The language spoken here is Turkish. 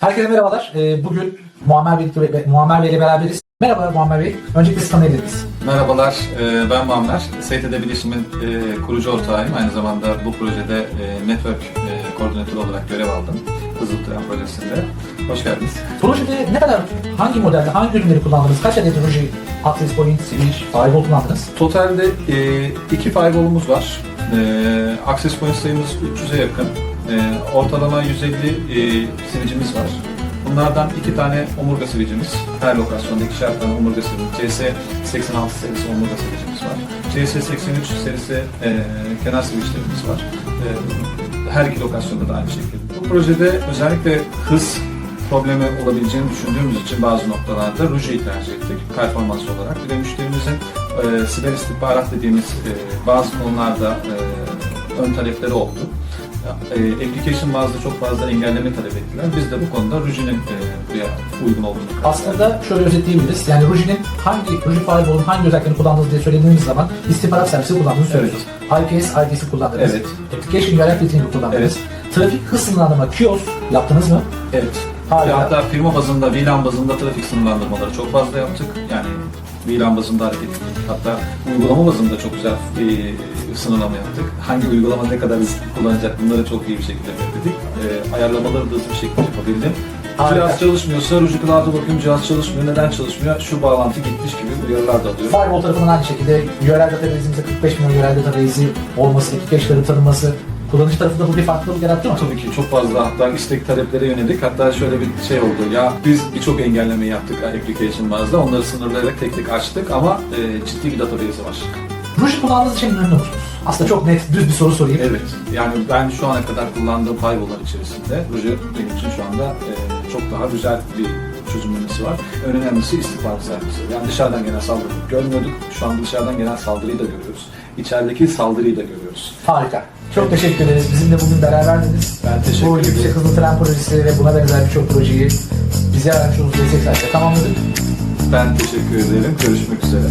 Herkese merhabalar. Ee, bugün Muammer Bey, Muammer Bey ile beraberiz. Merhaba Muammer Bey. Öncelikle sizi tanıyabilir miyiz? Merhabalar, e, ben Muammer. STD Bilişim'in e, kurucu ortağıyım. Aynı zamanda bu projede e, network e, koordinatörü olarak görev aldım. Hızlı Tren projesinde. Hoş geldiniz. Projede ne kadar, hangi modelde, hangi ürünleri kullandınız? Kaç adet Ruji, Access Point, Switch, Firewall kullandınız? Totalde e, iki firewall'umuz var. E, access point sayımız 300'e yakın. E, ortalama 150 e, switch'imiz var. Bunlardan iki tane omurga switch'imiz. Her lokasyonda ikişer tane omurga switch. CS86 serisi omurga switch'imiz var. CS83 serisi e, kenar switch'lerimiz var. E, her iki lokasyonda da aynı şekilde. Bu projede özellikle hız problemi olabileceğini düşündüğümüz için bazı noktalarda Ruji'yi tercih ettik performans olarak. Bir de müşterimizin e, siber istihbarat dediğimiz e, bazı konularda e, ön talepleri oldu. E, application bazda çok fazla engelleme talep ettiler. Biz de bu konuda Ruji'nin e, uygun olduğunu Aslında şöyle özetleyebiliriz. Yani Ruji'nin hangi, Ruji Firewall'un hangi özelliklerini kullandığınız diye söylediğimiz zaman istihbarat servisi kullandığınızı söylüyoruz. IPS, IDC kullandınız. Evet. Application URL filtering kullandınız. Trafik hız sınırlandırma, QoS yaptınız mı? Evet. Harika. Hatta firma bazında, VLAN bazında trafik sınırlandırmaları çok fazla yaptık. Yani VLAN bazında hareket ettik. Hatta uygulama bazında çok güzel e, sınırlama yaptık. Hangi uygulama ne kadar hız kullanacak bunları çok iyi bir şekilde belirledik. E, ayarlamaları da hızlı bir şekilde yapabildim. Harika. Cihaz çalışmıyorsa, Ruji Cloud'a bakıyorum cihaz çalışmıyor. Neden çalışmıyor? Şu bağlantı gitmiş gibi uyarılar da alıyorum. Firewall tarafından aynı şekilde URL database'imizde 45 milyon URL database'i olması, application'ları tanıması, kullanıcı tarafında bu bir farklılık yarattı mı? Tabii ki çok fazla hatta istek taleplere yönelik hatta şöyle bir şey oldu ya biz birçok engelleme yaptık application bazda onları sınırlayarak tek tek açtık ama e, ciddi bir database var. Ruji kullandığınız için memnun musunuz? Aslında çok net, düz bir soru sorayım. Evet yani ben şu ana kadar kullandığım firewall'lar içerisinde Ruji benim için şu anda e, çok daha güzel bir çözümlemesi var. En önemlisi istihbarat servisi. Yani dışarıdan gelen saldırıyı görmüyorduk. Şu an dışarıdan gelen saldırıyı da görüyoruz. İçerideki saldırıyı da görüyoruz. Harika. Çok teşekkür ederiz. Bizimle bugün beraberdiniz. Ben teşekkür Bu ederim. yüksek hızlı tren projesi ve buna benzer birçok projeyi bize vermiş olduğunuz destek sayesinde tamamladık. Ben teşekkür ederim. Görüşmek üzere.